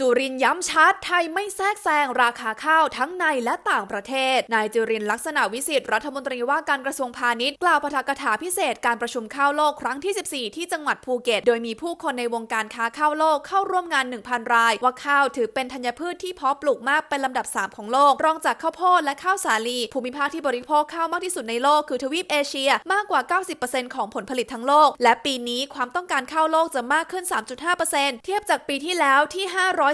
จุรินย้ำชัดไทยไม่แทรกแซงราคาข้าวทั้งในและต่างประเทศ นายจุรินลักษณะวิสิทธิ์รัฐมนตรีว่าการกระทรวงพาณิชย์กล่าวปาฐกถาพิเศษการประชุมข้าวโลกครั้งที่ 14 ที่จังหวัดภูเก็ต โดยมีผู้คนในวงการค้าข้าวโลกเข้าร่วมงาน 1,000 ราย ว่าข้าวถือเป็นธัญพืชที่เพาะปลูกมากเป็นลำดับ 3 ของโลก รองจากข้าวโพดและข้าวสาลี ภูมิภาคที่บริโภคข้าวมากที่สุดในโลกคือทวีปเอเชีย มากกว่า 90%ของผลผลิตทั้งโลก และปีนี้ความต้องการข้าวโลกจะมากขึ้น 3.5%เทียบจากปีที่แล้วที่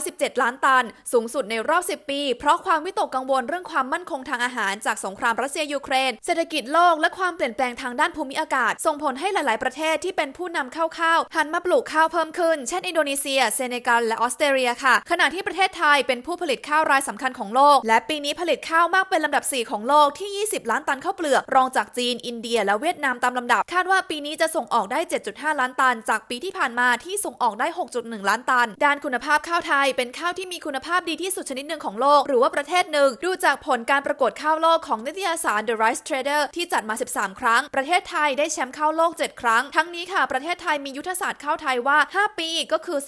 517 ล้านตัน สูงสุดในรอบ 10 ปี เพราะความวิตกกังวลเรื่องความมั่นคงทางอาหารจากสงครามรัสเซียยูเครน เศรษฐกิจโลกและความเปลี่ยนแปลงทางด้านภูมิอากาศ ส่งผลให้หลาย ๆ ประเทศที่เป็นผู้นำเข้าข้าวหันมาปลูกข้าวเพิ่มขึ้น เช่น อินโดนีเซีย เซเนกัล และออสเตรเลียค่ะ ขณะที่ประเทศไทยเป็นผู้ผลิตข้าวรายสำคัญของโลก และปีนี้ผลิตข้าวมากเป็นลำดับ 4 ของโลกที่ 20 ล้านตันข้าวเปลือก รองจากจีน อินเดีย และเวียดนามตามลำดับ คาดว่าปีนี้จะส่งออกได้ 7.5 ล้านตัน จากปีที่ผ่านมาที่ส่งออกได้ 6.1 ล้านตัน ด้านคุณภาพข้าวไทยเป็นข้าวที่มีคุณภาพดีที่สุดชนิดหนึ่งของโลก หรือว่าประเทศหนึ่ง ดูจากผลการประกวดข้าวโลกของนิตยสาร The Rice Trader ที่จัดมา 13 ครั้ง ประเทศไทยได้แชมป์ข้าวโลก 7 ครั้ง ทั้งนี้ค่ะ ประเทศไทยมียุทธศาสตร์ข้าวไทยว่า 5 ปีก็คือ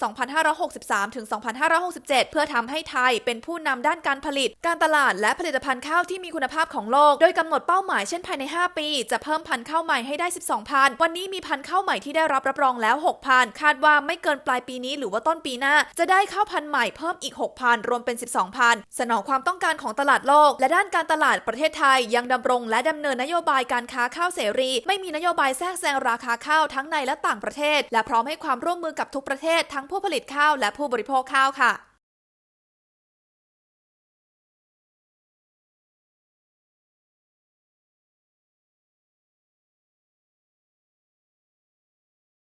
2563 ถึง 2567 เพื่อทำให้ไทยเป็นผู้นำด้านการผลิต การตลาดและผลิตภัณฑ์ข้าวที่มีคุณภาพของโลก โดยกำหนดเป้าหมายเช่นภายใน 5 ปี จะเพิ่มพันธุ์ข้าวใหม่ให้ได้ 12 พัน วันนี้มีพันธุ์ข้าวใหม่ที่ได้รับรับรองแล้ว 6 พัน คาดว่าไม่เกินปลายปีนี้หรือว่าต้นปีหน้า จะได้ข้าวพันใหม่เพิ่มอีก6พันรวมเป็น 12พันสนองความต้องการของตลาดโลก และด้านการตลาดประเทศไทย ยังดำรงและดำเนินนโยบายการค้าข้าวเสรี ไม่มีนโยบายแทรกแซงราคาข้าวทั้งในและต่างประเทศ และพร้อมให้ความร่วมมือกับทุกประเทศทั้งผู้ผลิตข้าวและผู้บริโภคข้าวค่ะ